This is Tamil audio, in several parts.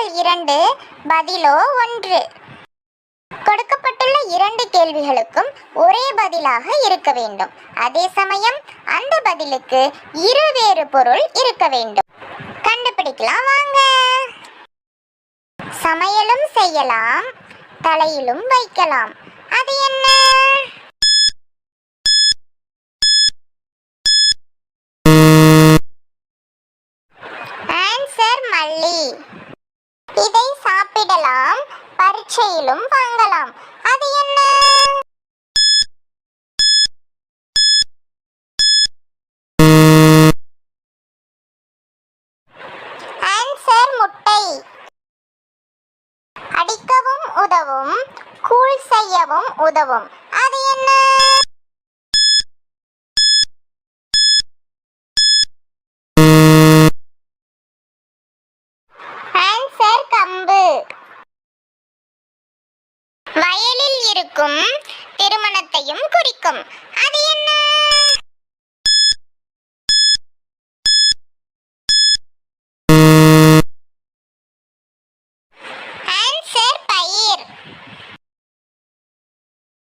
கேள்விகள் இரண்டு பதிலோ ஒன்று. கொடுக்கப்பட்டுள்ள இரண்டு கேள்விகளுக்கும் ஒரே பதிலாக இருக்க வேண்டும். அதே சமயம் அந்த பதிலுக்கு இருவேறு பொருள் இருக்க வேண்டும். கண்டுபிடிக்கலாம் வாங்க. சமையலும் செய்யலாம் தலையிலும் வைக்கலாம். அது என்ன? ஆன்சர் மல்லி. இதை சாப்பிடலாம் பரீட்சையிலும் வாங்கலாம். அது என்ன? ஆன்சர் முட்டை. அடிக்கவும் உதவும் கூழ் செய்யவும் உதவும். அது என்ன ஆன்சர் கம்பு குறிக்கும் திருமணத்தையும் குறிக்கும். அது என்ன? பயிர்.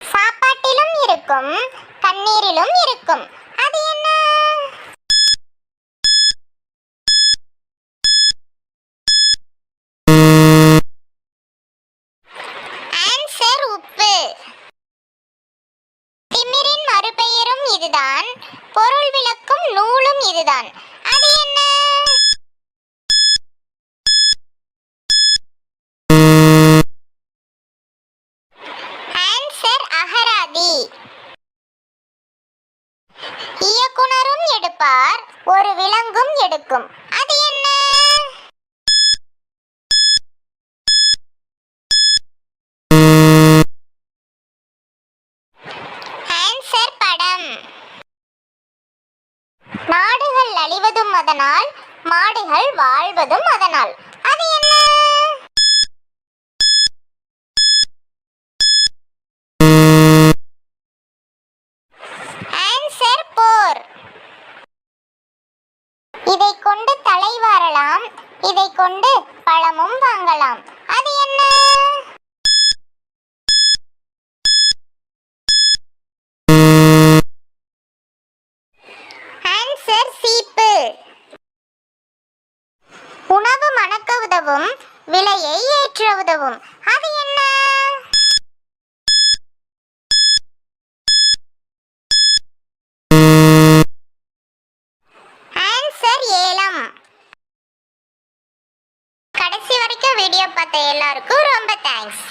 சாப்பாட்டிலும் இருக்கும் கண்ணீரிலும் இருக்கும் அது என்ன ஆன்சர் உப்பு திமிரின் மறுபெயரும் இதுதான். பொருள் விளக்கும் நூலும் இதுதான். அது என்ன? ஆன்சர் அகராதி. இயக்குனரும் எடுப்பார் ஒரு விலங்கும் எடுக்கும் அது என்ன ஆன்சர் படம் நாடுகள் அழிவதும் அதனால் மாடுகள் வாழ்வதும் அதனால். அது என்ன? ஆன்சர் போர். இதை கொண்டு தலை வாரலாம் இதை கொண்டு பழமும் வாங்கலாம். அது என்ன? உதவும். அது என்ன? ஆன்சர் ஏலம். கடைசி வரைக்கும் வீடியோ பார்த்த எல்லாருக்கும் ரொம்ப தேங்க்ஸ்